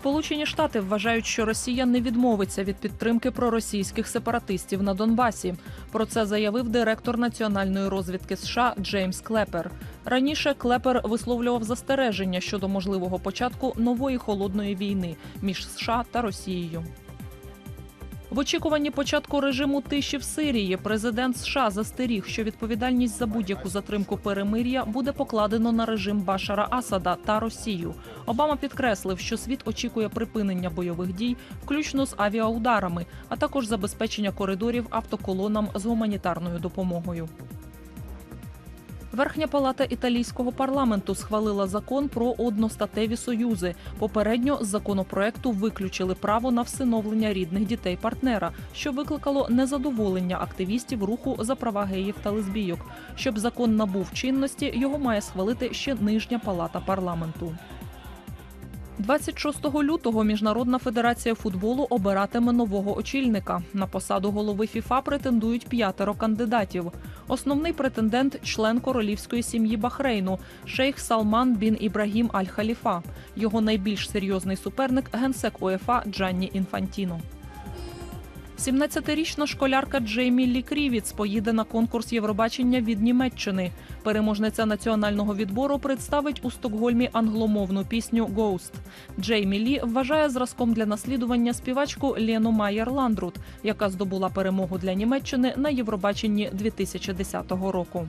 Сполучені Штати вважають, що Росія не відмовиться від підтримки проросійських сепаратистів на Донбасі. Про це заявив директор національної розвідки США Джеймс Клепер. Раніше Клепер висловлював застереження щодо можливого початку нової холодної війни між США та Росією. В очікуванні початку режиму тиші в Сирії президент США застеріг, що відповідальність за будь-яку затримку перемир'я буде покладено на режим Башара Асада та Росію. Обама підкреслив, що світ очікує припинення бойових дій, включно з авіаударами, а також забезпечення коридорів автоколонам з гуманітарною допомогою. Верхня палата італійського парламенту схвалила закон про одностатеві союзи. Попередньо з законопроекту виключили право на всиновлення рідних дітей партнера, що викликало незадоволення активістів руху за права геїв та лесбійок. Щоб закон набув чинності, його має схвалити ще нижня палата парламенту. 26 лютого Міжнародна федерація футболу обиратиме нового очільника. На посаду голови ФІФА претендують п'ятеро кандидатів. Основний претендент член королівської сім'ї Бахрейну шейх Салман бін Ібрагім Аль-Халіфа. Його найбільш серйозний суперник генсек УЄФА Джанні Інфантіно. 17-річна школярка Джеймі Лі Крівіц поїде на конкурс Євробачення від Німеччини. Переможниця національного відбору представить у Стокгольмі англомовну пісню «Ghost». Джеймі Лі вважає зразком для наслідування співачку Лену Майер Ландрут, яка здобула перемогу для Німеччини на Євробаченні 2010 року.